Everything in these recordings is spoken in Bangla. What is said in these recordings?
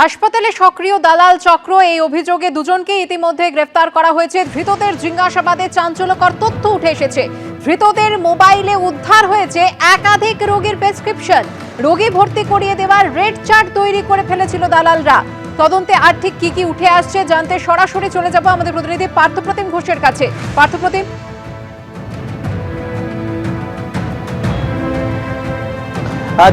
হাসপাতালে সক্রিয় দালাল চক্র, এই অভিযোগে দুজনকে ইতিমধ্যে গ্রেফতার করা হয়েছে। ধৃতদের জিজ্ঞাসাবাদে চাঞ্চল্যকর তথ্য উঠে এসেছে। ধৃতদের মোবাইলে উদ্ধার হয়েছে একাধিক রোগীর প্রেসক্রিপশন। রোগী ভর্তি করিয়ে দেওয়ার রেড চার্ট তৈরি করে ফেলেছিল দালালরা। তদন্তে আর ঠিক কি কি উঠে আসছে জানতে সরাসরি চলে যাব আমাদের প্রতিনিধি পার্থপ্রতিম ঘোষের কাছে। পার্থপ্রতিম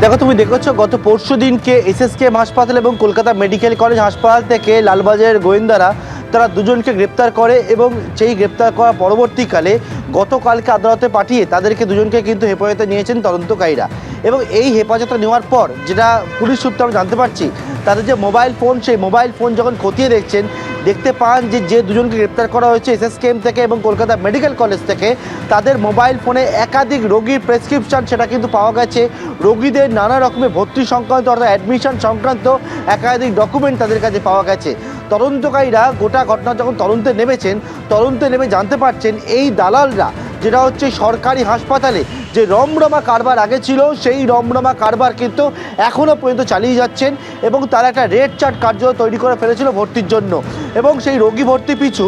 দেখো, তুমি দেখেছ, গত পরশু দিনকে এসএসকেএম হাসপাতাল এবং কলকাতা মেডিকেল কলেজ হাসপাতাল থেকে লালবাজারের গোয়েন্দারা তারা দুজনকে গ্রেপ্তার করে এবং সেই গ্রেপ্তার করার পরবর্তীকালে গতকালকে আদালতে পাঠিয়ে তাদেরকে দুজনকে কিন্তু হেফাজতে নিয়েছেন তদন্তকারীরা। এবং এই হেফাজতে নেওয়ার পর, যেটা পুলিশ সূত্রে আমরা জানতে পারছি তাদের যে মোবাইল ফোন সেই মোবাইল ফোন যখন খতিয়ে দেখছেন, দেখতে পান যে যে দুজনকে গ্রেপ্তার করা হয়েছে এসএসকেএম থেকে এবং কলকাতা মেডিকেল কলেজ থেকে, তাদের মোবাইল ফোনে একাধিক রোগীর প্রেসক্রিপশন সেটা কিন্তু পাওয়া গেছে। রোগীদের নানা রকমের ভর্তি সংক্রান্ত অর্থাৎ অ্যাডমিশন সংক্রান্ত একাধিক ডকুমেন্ট তাদের কাছে পাওয়া গেছে। তদন্তকারীরা গোটা ঘটনা যখন তদন্তে নেমেছেন, তদন্তে নেমে জানতে পারছেন এই দালালরা যেটা হচ্ছে সরকারি হাসপাতালে যে রমরমা কারবার আগে ছিল, সেই রমরমা কারবার কিন্তু এখনও পর্যন্ত চালিয়ে যাচ্ছেন এবং তারা একটা রেড চার্ট কার্য তৈরি করে ফেলেছিল ভর্তির জন্য। এবং সেই রোগী ভর্তি পিছু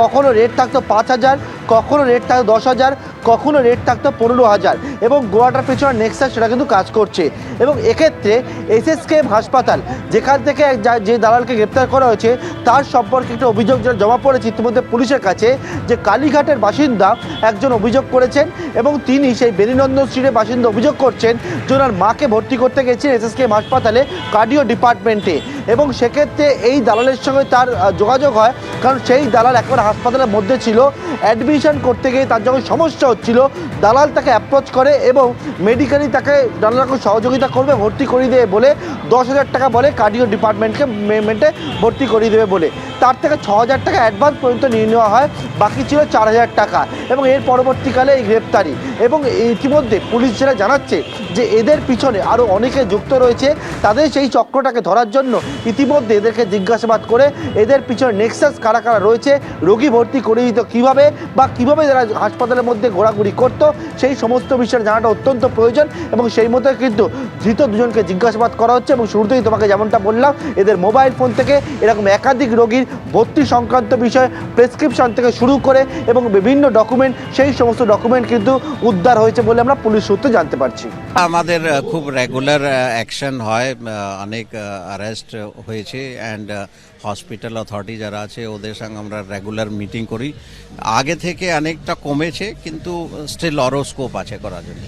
কখনো রেট থাকতো পাঁচ হাজার কখনো রেট থাকতো দশ হাজার, কখনো রেট থাকতো পনেরো হাজার। এবং গোয়াটার পেছনে নেক্সাস সেটা কিন্তু কাজ করছে। এবং এক্ষেত্রে এসএসকেএম হাসপাতাল, যেখান থেকে যা- দালালকে গ্রেপ্তার করা হয়েছে, তার সম্পর্কে একটা অভিযোগ যেটা জমা পড়েছে ইতিমধ্যে পুলিশের কাছে, যে কালীঘাটের বাসিন্দা একজন অভিযোগ করেছেন এবং তিনি সেই বেরিনন্দন স্ট্রিটের বাসিন্দা অভিযোগ করছেন যে ওনার মাকে ভর্তি করতে গেছেন এসএসকেএম হাসপাতালে কার্ডিও ডিপার্টমেন্টে। এবং সেক্ষেত্রে এই দালালের সঙ্গে তার যোগাযোগ হয় কারণ সেই দালাল একবার হাসপাতালের মধ্যে ছিল। অ্যাডমিশন করতে গিয়ে তার যখন সমস্যা হচ্ছিল, দালাল তাকে অ্যাপ্রোচ করে এবং মেডিকেলি তাকে নানা রকম সহযোগিতা করবে, ভর্তি করিয়ে দেবে বলে, দশ হাজার টাকা বলে কার্ডিও ডিপার্টমেন্টকে মেমেন্টে ভর্তি করিয়ে দেবে বলে। তার থেকে ছ হাজার টাকা অ্যাডভান্স পর্যন্ত নিয়ে নেওয়া হয়, বাকি ছিল চার হাজার টাকা। এবং এর পরবর্তীকালে এই গ্রেপ্তারি। এবং ইতিমধ্যে পুলিশ যেটা জানাচ্ছে যে এদের পিছনে আরও অনেকে যুক্ত রয়েছে, তাদের সেই চক্রটাকে ধরার জন্য ইতিমধ্যে এদেরকে জিজ্ঞাসাবাদ করে এদের পিছনে নেক্সাস কারা কারা রয়েছে, রোগী ভর্তি করে দিত কীভাবে বা কীভাবে যারা হাসপাতালের মধ্যে ঘোরাঘুরি করতো, সেই সমস্ত বিষয়ে জানাটা অত্যন্ত প্রয়োজন এবং সেই মতো কিন্তু ধৃত দুজনকে জিজ্ঞাসাবাদ করা হচ্ছে এবং শুরুতেই তোমাকে যেমনটা বললাম, এদের মোবাইল ফোন থেকে এরকম একাধিক রোগীর ভর্তি সংক্রান্ত বিষয় প্রেসক্রিপশন থেকে শুরু করে এবং বিভিন্ন ডকুমেন্ট, সেই সমস্ত ডকুমেন্ট কিন্তু উদ্ধার হয়েছে বলে আমরা পুলিশ সূত্রে জানতে পারছি। আমাদের খুব রেগুলার অ্যাকশন হয় অনেক অ্যারেস্ট হয়েছে অ্যান্ড হসপিটাল অথরিটি যারা আছে, ওদের সঙ্গে আমরা রেগুলার মিটিং করি। আগে থেকে অনেকটা কমেছে কিন্তু স্টিল অরো স্কোপ আছে করার জন্য।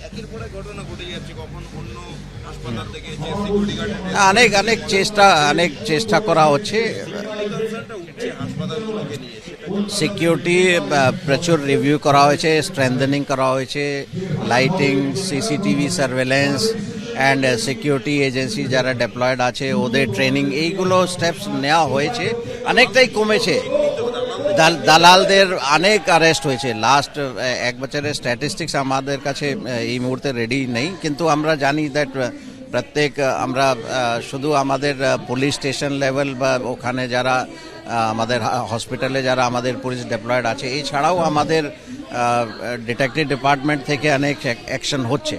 অনেক অনেক চেষ্টা অনেক চেষ্টা করা হচ্ছে। সিকিউরিটি প্রচুর রিভিউ করা হয়েছে স্ট্রেংথেনিং করা হয়েছে lighting CCTV surveillance and security agency যারা ডেপ্লয়েড আছে, ওদের ট্রেনিং এইগুলো স্টেপস নেওয়া হয়েছে। অনেকটাই কমেছে। দাল- দালালদের অনেক অ্যারেস্ট হয়েছে। লাস্ট এক বছরের স্ট্যাটিস্টিক্স আমাদের কাছে এই মুহূর্তে রেডি নেই। কিন্তু আমরা জানি দ্যাট প্রত্যেক আমরা শুধু আমাদের পুলিশ স্টেশন লেভেল বা ওখানে যারা আমাদের হসপিটালে যারা আমাদের পুলিশ ডেপ্লয়েড আছে, এছাড়াও আমাদের ডিটেকটিভ ডিপার্টমেন্ট থেকে অনেক অ্যাকশন হচ্ছে।